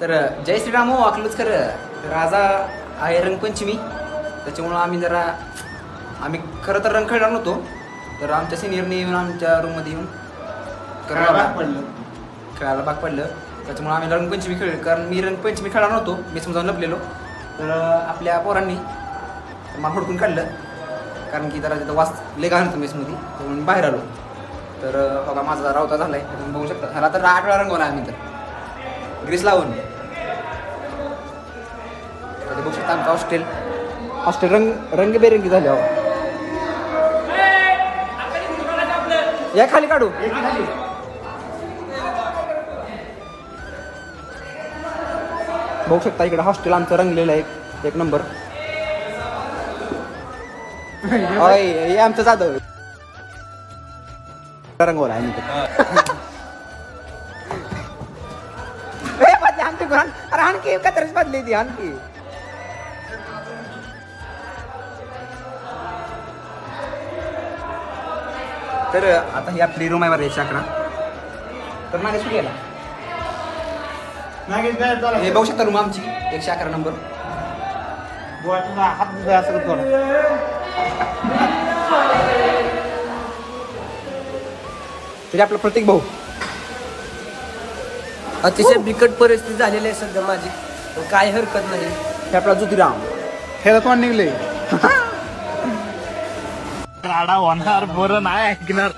तर जय श्रीराम हो वाकलूच खरं. तर आज आहे रंगपंचमी. त्याच्यामुळं आम्ही जरा आम्ही खरं तर रंग खेळणार नव्हतो. तर आमच्या सिनियरने येऊन आमच्या रूममध्ये येऊन करायला करायला पडलं. खेळायला भाग पडलं. त्याच्यामुळे आम्ही रंगपंचमी खेळ कारण मी रंगपंचमी खेळणार नव्हतो. मी समजावून लपलेलो. तर आपल्या पोरांनी मला हुडकून काढलं. कारण की जरा तिथं वास लय घालतो मेसमध्ये. म्हणून मी बाहेर आलो. तर बघा माझा रावता तर तुम्ही बघू शकता. ह्याला तर आठ वेळा रंगवला आम्ही तर. ग्रीस लावून बघू शकता आमचं हॉस्टेल हॉस्टेल रंग रंगबेरंगी झाले. या खाली काढू बघू शकता इकडे हॉस्टेल आमचं रंगलेलं आहे एक- नंबर होय हे आमचं जाधव रंगवला आहे मी आणखी कतरच बदली ती आणखी. तर आता ही आपली रूम आहे बरं एकशे अकरा तर मागे सुरू गेला नागेश. हे बघू शकता रूम आमची एकशे अकरा नंबर बुवा, तुझा हात दुखतोय असं करतो ना. तरी आपला प्रतीक भाऊ. अतिशय बिकट परिस्थिती झालेली आहे सध्या माझी. पण काही हरकत नाही. हे आपला ज्योतिराम. ह्याला तोंड निघले? राडा होणार बरं नाही ऐकणार.